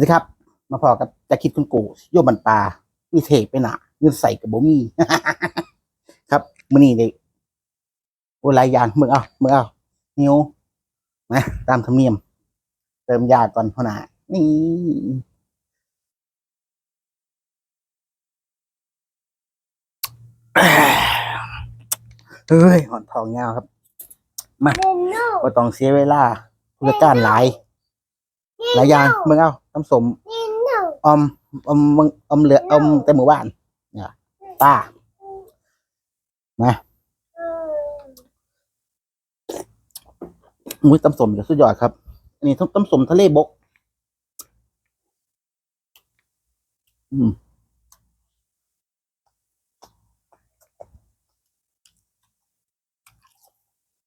วัสดีครับ มาพอกับจะคิดคุณกูโยบันปลาวิเทไปหนาเงินใส่กับบ่มี ครับมื้อนี้เลยโอ้หลายอย่างมึงเอามึงเอานิวมาตามธรรมเนียม เติมยาก่อนพ่อหนานี่เฮ้ยหอนทองยาวครับ มาก็ต้องเสียเวลาผู้จัดการหลาย หลายอย่างมึงเอาน้ำสมออมอมมึงอมเหลืออมแต่หมู่บ้านเนี่ยป้ามามุ้ยตำสมจะสุดยอดครับ อันนี้ต้องตำสมทะเลบก อืม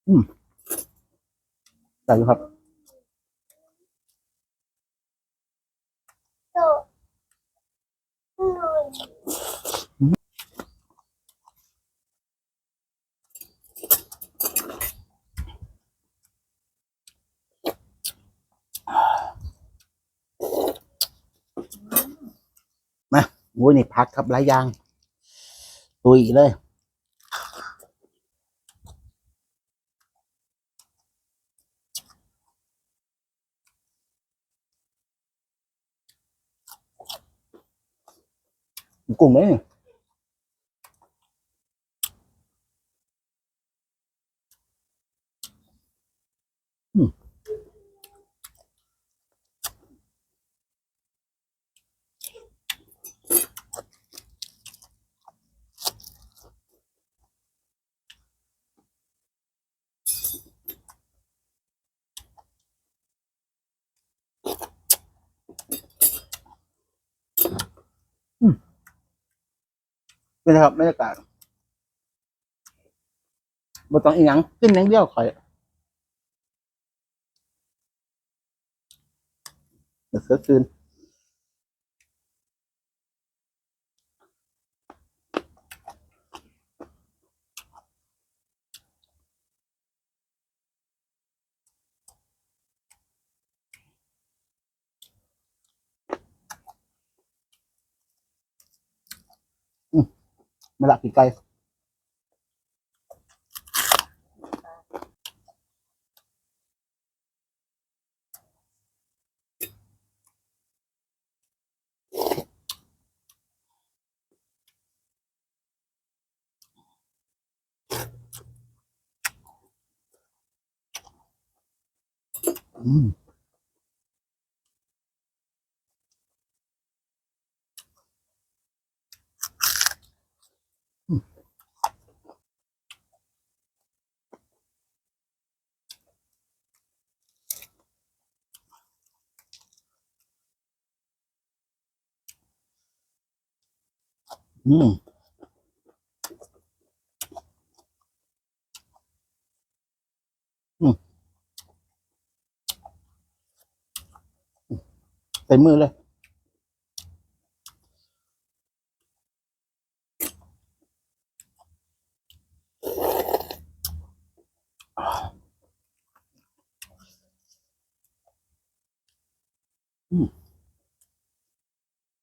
อืมใส่อยู่ครับ มาโอ้ยนี่พักครับหลายอย่างตุยเลยกุ้ง เป็นะครับบรรยากาศบ่ต้องอีหยังกินอย่างเดียวข่อยเดี๋ยวเสือคืน มาล อืมอืมอืมเต็มมือเลย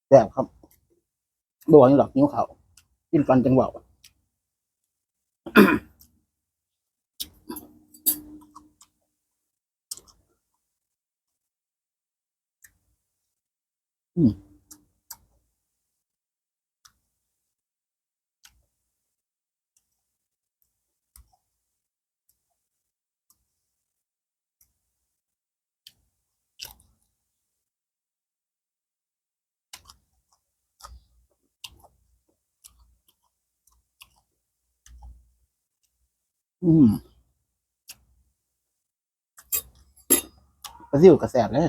แซ่บครับ บวนี่หรอกนิ้วเขากินฟันจังหวะอืม อืมกระซิวกระแสบเลย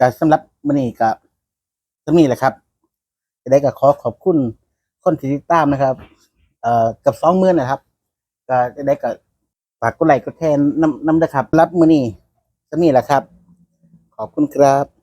ก็สำหรับมื้อนี้ก็สำนี้แหละครับจะได้ก็ขอขอบคุณคนที่ติดตามนะครับ เอ่อกับสองมือนะครับก็จะได้ก็ฝากกดไลค์กดแชร์น้ำน้ำนะครับ รับมือนี่สมีแหละครับ ขอบคุณครับ